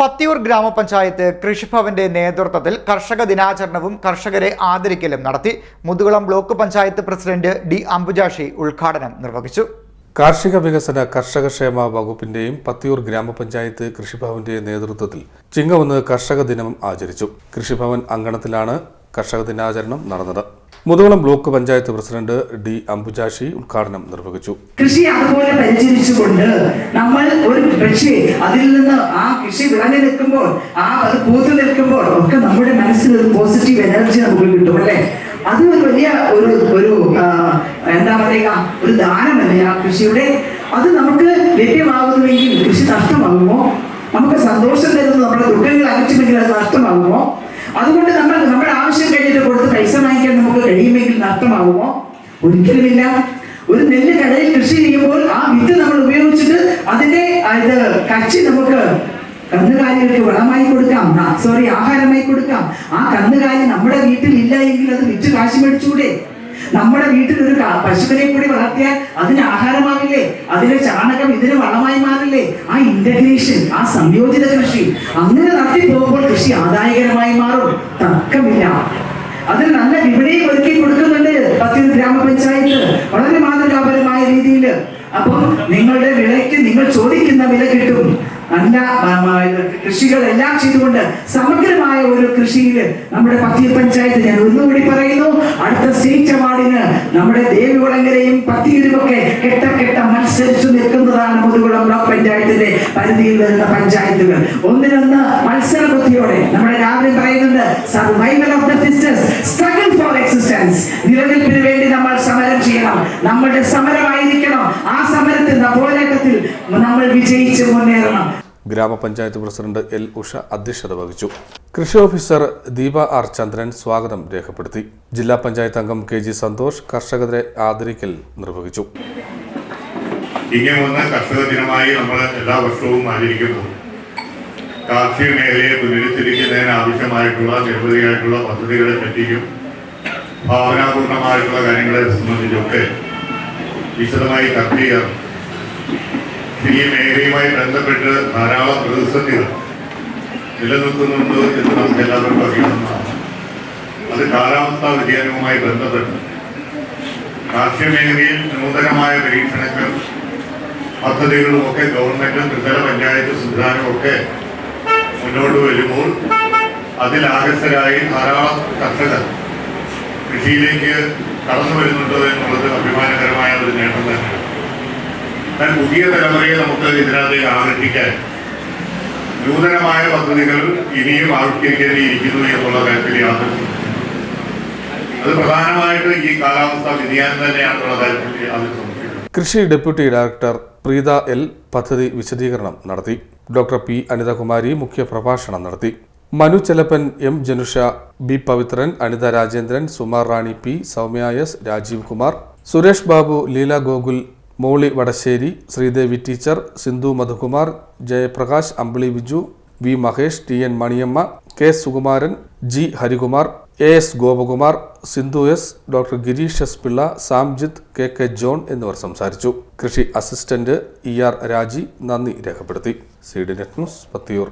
പത്തിയൂർ ഗ്രാമപഞ്ചായത്ത് കൃഷിഭവന്റെ നേതൃത്വത്തിൽ കർഷക ദിനാചരണവും കർഷകരെ ആദരിക്കലും നടത്തി Muthukulam block panchayat president D Ambujakshi ഉദ്ഘാടനം നിർവഹിച്ചു. കാർഷിക വികസന കർഷകക്ഷേമ വകുപ്പിന്റെയും പത്തിയൂർ ഗ്രാമപഞ്ചായത്ത് കൃഷിഭവന്റെ നേതൃത്വത്തിൽ ചിങ്ങവന്ന് കർഷക ദിനം ആചരിച്ചു. കൃഷിഭവൻ അങ്കണത്തിലാണ് കർഷക ദിനാചരണം നടന്നത്. Muthukulam block panchayat president D Ambujakshi ഉദ്ഘാടനം നിർവഹിച്ചു. കൃഷി അതുപോലെ പരിചരിച്ചുകൊണ്ട് നമ്മൾ ഒരു പക്ഷേ അതിൽ നിന്ന് ആ കൃഷി വിളഞ്ഞു നിൽക്കുമ്പോൾ ആ അത് പൂത്തു നിൽക്കുമ്പോൾ ഒക്കെ നമ്മുടെ മനസ്സിൽ ഒരു പോസിറ്റീവ് എനർജി നമുക്ക് കിട്ടും അല്ലേ? അത് ഒരു വലിയ ഒരു ഒരു എന്താ പറയുക ഒരു ദാനമല്ലേ ആ കൃഷിയുടെ? അത് നമുക്ക് ലഭ്യമാകുന്നുവെങ്കിൽ കൃഷി നഷ്ടമാകുമോ? നമുക്ക് സന്തോഷം തരുന്നു നമ്മുടെ ദുഃഖങ്ങൾ അകറ്റുമെങ്കിൽ അത് നഷ്ടമാകുമോ? അതുകൊണ്ട് നമ്മൾ നമ്മുടെ ആവശ്യം നഷ്ടമാകുമോ ഒരിക്കലുമില്ല. ഒരു നെല്ല് കടയിൽ കൃഷി ചെയ്യുമ്പോൾ ആ വിത്ത് നമ്മൾ ഉപയോഗിച്ചിട്ട് അതിന്റെ ഇത് കച്ചി നമുക്ക് കന്നുകാലികൾക്ക് വളമായി കൊടുക്കാം. സോറി ആഹാരമായി കൊടുക്കാം. ആ കന്നുകാലി നമ്മുടെ വീട്ടിൽ ഇല്ല എങ്കിൽ അത് വിറ്റ് കാശി മേടിച്ചൂടെ നമ്മുടെ വീട്ടിൽ ഒരു പശുവിനെ കൂടി വളർത്തിയാൽ അതിന് ആഹാരമാകില്ലേ? അതിന് ചാണകം ഇതിന് വളമായി മാറില്ലേ? ആ ഇന്റഗ്രേഷൻ ആ സംയോജിത കൃഷി. അങ്ങനെ നടത്തി പോകുമ്പോൾ കൃഷി ആദായകരമായി മാറും. തർക്കമില്ല. അതിന് നല്ല വിപണിയും ഒരുക്കി കൊടുക്കുന്നുണ്ട്. വളരെ മാതൃകാപരമായ രീതിയിൽ. അപ്പം നിങ്ങളുടെ വിലയ്ക്ക് നിങ്ങൾ ചോദിക്കുന്ന വില കിട്ടും. നല്ല കൃഷികളെല്ലാം ചെയ്തുകൊണ്ട് സമഗ്രമായ ഒരു കൃഷിയിൽ നമ്മുടെ പത്തിയ പഞ്ചായത്ത് ഞാൻ ഒന്നുകൂടി പറയുന്നു. അടുത്ത സ്റ്റേറ്റ് അവാർഡിന് നമ്മുടെ ദേവികുളങ്ങരെയും പത്തിയൂരും ഒക്കെ കെട്ട കെട്ട മത്സരിച്ചു നിൽക്കുന്നതാണ് മുതുകുളം ബ്ലോക്ക് പഞ്ചായത്തിന്റെ പരിധിയിൽ വരുന്ന പഞ്ചായത്തുകൾ. ഒന്നിനൊന്ന് മത്സര ബുദ്ധിയോടെ നമ്മുടെ രാവിലെ പറയുന്നുണ്ട് survival of the business struggle for existence നിലനിൽപ്പിന് ചെയ്യണം സമരമായിരിക്കണം. ആ സമരത്തിൽ പോരാട്ടത്തിൽ നമ്മൾ വിജയിച്ച് മുന്നേറണം. ഗ്രാമപഞ്ചായത്ത് പ്രസിഡന്റ് എൽ ഉഷ അധ്യക്ഷത വഹിച്ചു. കൃഷി ഓഫീസർ ദീപ ആർ ചന്ദ്രൻ സ്വാഗതം രേഖപ്പെടുത്തി. ജില്ലാ പഞ്ചായത്ത് അംഗം കെ ജി സന്തോഷ് കർഷകരെ ആദരിക്കൽ നിർവഹിച്ചു. ഇങ്ങനെ വന്ന കർഷക ദിനമായി നമ്മൾ എല്ലാ വർഷവും ആചരിക്കുന്നു. കാർഷിക മേഖലയെ പുനരുദ്ധരിക്കുന്നതിന് ആവശ്യമായിട്ടുള്ള നിരവധിയായിട്ടുള്ള പദ്ധതികളെ പറ്റിയും ഭാവനാപൂർണമായിട്ടുള്ള കാര്യങ്ങളെ സംബന്ധിച്ചൊക്കെ വിശദമായി ചർച്ച ചെയ്യാറ് ഈ മേഖലയുമായി ബന്ധപ്പെട്ട് ധാരാളം പ്രതിസന്ധികൾ നിലനിൽക്കുന്നുണ്ട് എന്ന് നമുക്ക് എല്ലാവർക്കും അറിയാവുന്നതാണ്. അത് കാലാവസ്ഥാ വ്യതിയാനവുമായി ബന്ധപ്പെട്ട് കാർഷിക മേഖലയിൽ നൂതനമായ പരീക്ഷണങ്ങൾ പദ്ധതികളും ഒക്കെ ഗവൺമെന്റും ത്രിതല പഞ്ചായത്ത് സംവിധാനവും ഒക്കെ മുന്നോട്ട് വരുമ്പോൾ അതിൽ ആകർഷകരായി ധാരാളം കർഷകർ കൃഷിയിലേക്ക് കടന്നു വരുന്നുണ്ട് എന്നുള്ളത് അഭിമാനകരമായ ഒരു നേട്ടം തന്നെയാണ്. എന്നാൽ പുതിയ തലമുറയെ നമുക്ക് ഇതിനകത്തേക്ക് ആകർഷിക്കാൻ നൂതനമായ പദ്ധതികൾ ഇനിയും ആവിഷ്കരിക്കേണ്ടിയിരിക്കുന്നു എന്നുള്ള കാര്യത്തിൽ യാതൊരു അത് പ്രധാനമായിട്ട് ഈ കാലാവസ്ഥാ വ്യതിയാനം തന്നെയാണെന്നുള്ള കാര്യത്തിൽ യാതൊരു കൃഷി ഡെപ്യൂട്ടി ഡയറക്ടർ പ്രീത എൽ പദ്ധതി വിശദീകരണം നടത്തി. ഡോക്ടർ പി അനിതകുമാരി മുഖ്യ പ്രഭാഷണം നടത്തി. Manu Chelappan M Janusha B Pavithran Anitha Rajendran Sumar Rani P Soumya S Rajeev Kumar Suresh Babu Leela Gokul Moly Vadasseri Sreedevi teacher Sindhu Madhukumar Jayaprakash Ambili Biju V Mahesh T N Maniyamma K Sukumaran G Harikumar A S Gopakumar Sindhu S doctor Girish S Pillai Samjith K K John എന്നിവർ സംസാരിച്ചു. കൃഷി assistant E R Raji നന്ദി രേഖപ്പെടുത്തി. C D net news Pathiyoor.